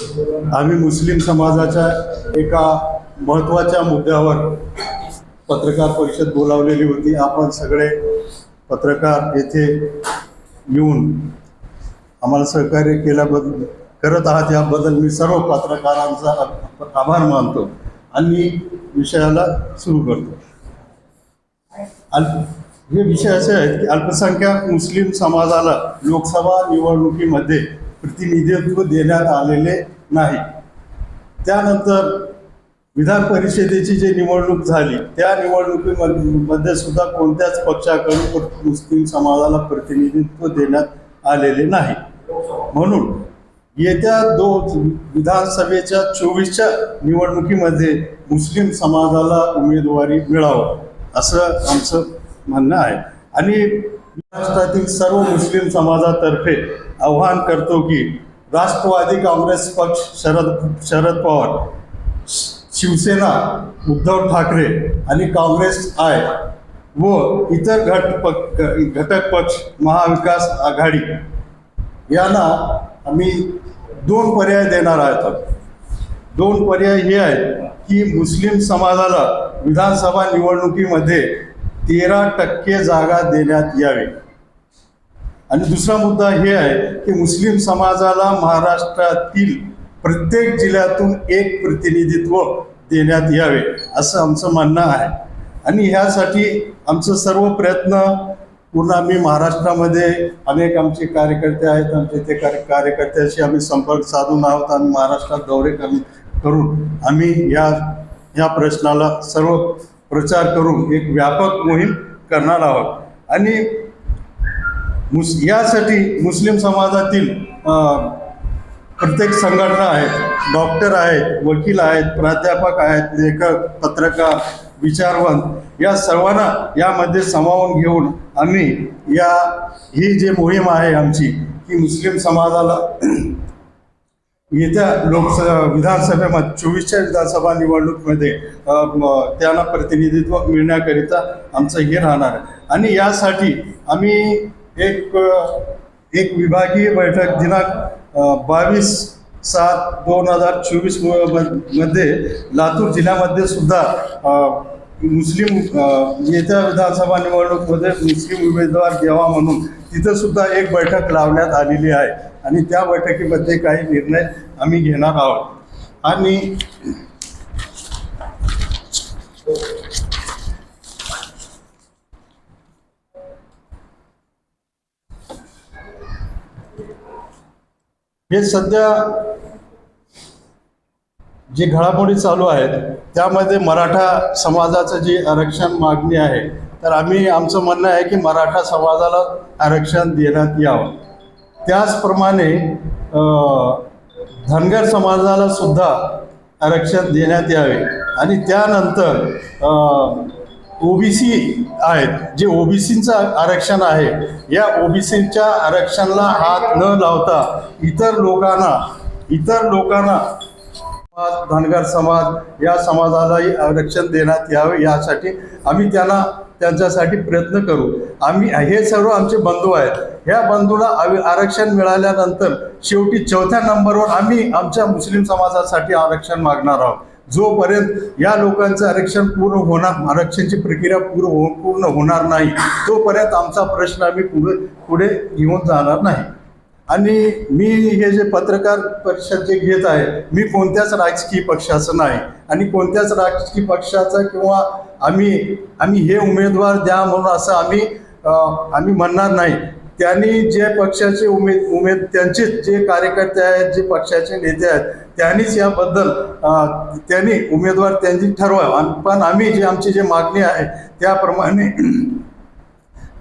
आम्ही मुस्लिम समाजाच्या एका महत्त्वाच्या मुद्द्यावर पत्रकार परिषद बोलावलेली होती. आपण सगळे पत्रकार येथे येऊन आम्हाला सहकार्य केल्याबद्दल करत आहात. याबद्दल मी सर्व पत्रकारांचा आभार मानतो आणि विषयाला सुरू करतो. अल्प हे विषय असे आहेत की अल्पसंख्याक मुस्लिम समाजाला लोकसभा निवडणुकीमध्ये प्रतिनिधित्व देण्यात आलेले नाही. त्यानंतर विधान परिषदेची जी निवडणूक झाली त्या निवडणुकीमध्ये सुद्धा कोणत्याच पक्षाकडून मुस्लिम समाजाला प्रतिनिधित्व देण्यात आलेले नाही. म्हणून येत्या दोन विधानसभेच्या चोवीसच्या निवडणुकीमध्ये मुस्लिम समाजाला उमेदवारी मिळावं असं आमचं म्हणणं आहे. आणि महाराष्ट्रातील सर्व मुस्लिम समाजातर्फे आव्हान करतो की राष्ट्रवादी काँग्रेस पक्ष शरद शरद पवार शिवसेना उद्धव ठाकरे आणि काँग्रेस आय व इतर घट पक घटक पक्ष महाविकास आघाडी यांना आम्ही दोन पर्याय देणार आहोत. दोन पर्याय हे आहेत की मुस्लिम समाजाला विधानसभा निवडणुकीमध्ये तेरा टक्के जागा देण्यात यावी. आणि दुसरा मुद्दा हे आहे की मुस्लिम समाजाला महाराष्ट्रातील प्रत्येक जिल्ह्यातून एक प्रतिनिधित्व देण्यात यावे असं आमचं म्हणणं आहे. आणि ह्यासाठी आमचं सर्व प्रयत्न पूर्ण आम्ही महाराष्ट्रामध्ये अनेक आमचे कार्यकर्ते आहेत आमचे ते कार्य कार्यकर्त्याशी आम्ही संपर्क साधून आहोत आणि महाराष्ट्रात दौरे कमी करून आम्ही या या प्रश्नाला सर्व प्रचार करून एक व्यापक मोहीम करणार आहोत. आणि मुस यासाठी मुस्लिम समाजातील प्रत्येक संघटना आहेत डॉक्टर आहेत वकील आहेत प्राध्यापक आहेत लेखक पत्रकार विचारवंत या सर्वांना यामध्ये सामावून घेऊन आम्ही या ही जी मोहीम आहे आमची की मुस्लिम समाजाला येत्या लोकसभा विधानसभेमध्ये चोवीसच्या विधानसभा निवडणुकीमध्ये त्यांना प्रतिनिधित्व मिळण्याकरिता आमचं हे राहणार आहे. आणि यासाठी आम्ही एक एक विभागीय बैठक दिनांक बावीस सात दोन हजार चोवीसमध्ये लातूर जिल्ह्यामध्ये सुद्धा मुस्लिम येत्या विधानसभा निवडणुकीमध्ये मुस्लिम उमेदवार द्यावा म्हणून तिथं सुद्धा एक बैठक लावण्यात आलेली आहे. आणि त्या बैठकीमध्ये काही निर्णय आम्ही घेणार आहोत. आणि हे सध्या जे घडामोडी चालू आहेत त्यामध्ये मराठा समाजाचं जे आरक्षण मागणी आहे तर आम्ही आमचं म्हणणं आहे की मराठा समाजाला आरक्षण देण्यात यावं. त्याचप्रमाणे धनगर समाजाला सुद्धा आरक्षण देण्यात यावे. आणि त्यानंतर ओबीसी आहेत जे ओबीसीचं आरक्षण आहे या ओबीसीच्या आरक्षणाला हात न लावता इतर लोकांना इतर लोकांना धनगर समाज या समाजालाही आरक्षण देण्यात यावे यासाठी आम्ही त्यांना त्यांच्यासाठी प्रयत्न करू. आम्ही हे सर्व आमचे बंधू आहेत. ह्या बंधूला आरक्षण मिळाल्यानंतर शेवटी चौथ्या नंबरवर आम्ही आमच्या मुस्लिम समाजासाठी आरक्षण मागणार आहोत. जोपर्यंत या लोकांचं आरक्षण पूर्ण होणार आरक्षणची प्रक्रिया पूर्ण हो पूर्ण होणार नाही तोपर्यंत आमचा प्रश्न आम्ही पुढे पुढे घेऊन जाणार नाही. आणि मी हे जे पत्रकार परिषद जे घेत आहे मी कोणत्याच राजकीय पक्षाचं नाही. आणि कोणत्याच राजकीय पक्षाचा किंवा आम्ही आम्ही हे उमेदवार द्या म्हणून असं आम्ही आम्ही म्हणणार नाही. त्यांनी जे पक्षाचे उमेद उमेद त्यांचे जे कार्यकर्ते आहेत जे पक्षाचे नेते आहेत त्यांनीच याबद्दल त्यांनी उमेदवार त्यांनी ठरवावं. आणि- पण आम्ही जे आमची जे मागणी आहे त्याप्रमाणे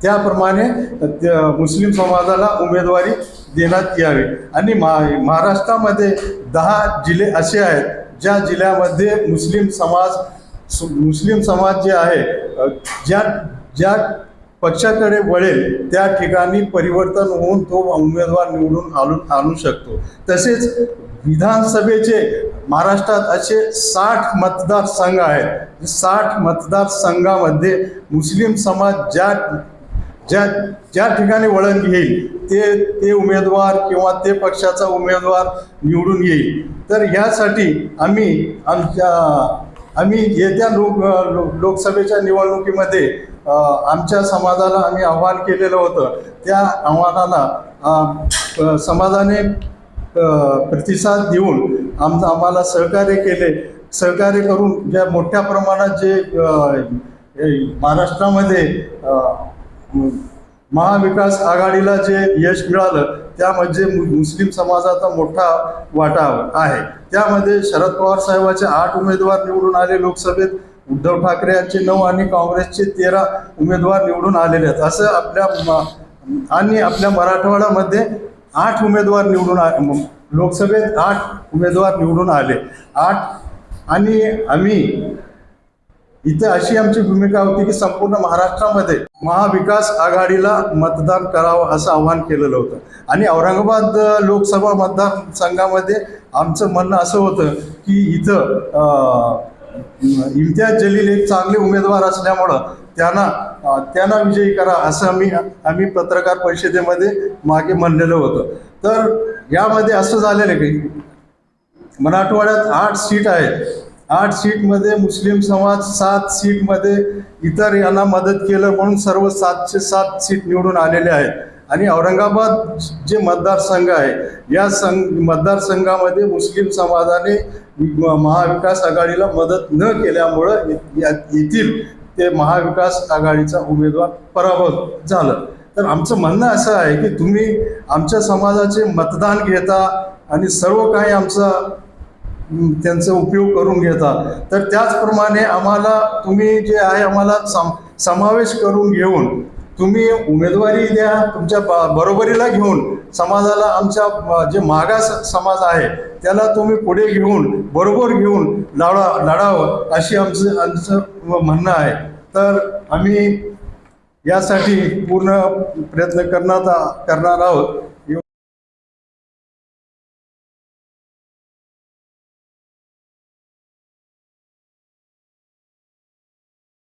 त्याप्रमाणे त्या मुस्लिम समाजाला उमेदवारी देण्यात यावी. आणि मा महाराष्ट्रामध्ये दहा जिल्हे असे आहेत ज्या जिल्ह्यामध्ये मुस्लिम समाज सु- मुस्लिम समाज जे आहे ज्या ज्या पक्षाकडे वळेल त्या ठिकाणी परिवर्तन होऊन तो उमेदवार निवडून आणून आणू शकतो. तसेच विधानसभेचे महाराष्ट्रात असे साठ मतदारसंघ आहेत. साठ मतदारसंघामध्ये मुस्लिम समाज ज्या ज्या ज्या ठिकाणी वळण घेईल ते ते उमेदवार किंवा ते पक्षाचा उमेदवार निवडून येईल. तर ह्यासाठी आम्ही आमच्या आम्ही येत्या लोक लोकसभेच्या निवडणुकीमध्ये आमच्या समाजाला आम्ही आव्हान केलेलं होतं. त्या आव्हानाला समाजाने प्रतिसाद देऊन आम आम्हाला सहकार्य केले. सहकार्य करून ज्या मोठ्या प्रमाणात जे महाराष्ट्रामध्ये महाविकास आघाडीला जे यश मिळालं त्यामध्ये म्हणजे मु- मुस्लिम समाजाचा मोठा वाटा आहे. त्यामध्ये शरद पवार साहेबांचे आठ उमेदवार निवडून आले लोकसभेत. उद्धव ठाकरे यांचे नऊ आणि काँग्रेसचे तेरा उमेदवार निवडून आलेले आहेत. असं आपल्या म- आणि आपल्या मराठवाड्यामध्ये आठ उमेदवार निवडून आ- लोकसभेत आठ उमेदवार निवडून आले. आठ आणि आम्ही इथे अशी आमची भूमिका होती की संपूर्ण महाराष्ट्रामध्ये महाविकास आघाडीला मतदान करावं असं आवाहन केलेलं होतं. आणि औरंगाबाद लोकसभा लोकसभा मतदारसंघामध्ये आमचं म्हणणं असं होतं की इथं इम्तियाज जलील एक चांगले उमेदवार असल्यामुळं त्यांना त्यांना विजयी करा असं आम्ही आम्ही पत्रकार परिषदेमध्ये मागे म्हणलेलं होतं. तर यामध्ये असं झालेलं की मराठवाड्यात आठ सीट आहेत. आठ सीटमध्ये मुस्लिम समाज सात सीटमध्ये इतर यांना मदत केलं म्हणून सर्व सातशे सात सीट निवडून आलेले आहेत. आणि औरंगाबाद जे मतदारसंघ आहे या संघ मतदारसंघामध्ये मुस्लिम समाजाने महाविकास आघाडीला मदत न केल्यामुळं या- येथील ते महाविकास आघाडीचा उमेदवार पराभव झालं. तर आमचं म्हणणं असं आहे की तुम्ही आमच्या समाजाचे मतदान घेता आणि सर्व काही आमचा त्यांचा उपयोग करून घेता. तर त्याचप्रमाणे आम्हाला तुम्ही जे आहे आम्हाला सम समावेश करून घेऊन तुम्ही उमेदवारी द्या तुमच्या ब- बरोबरीला घेऊन समाजाला आमच्या जे मागास समाज आहे त्याला तुम्ही पुढे घेऊन बरोबर घेऊन लढा लढावं अशी आमचं आमचं म्हणणं आहे. तर आम्ही यासाठी पूर्ण प्रयत्न करणार करणार आहोत.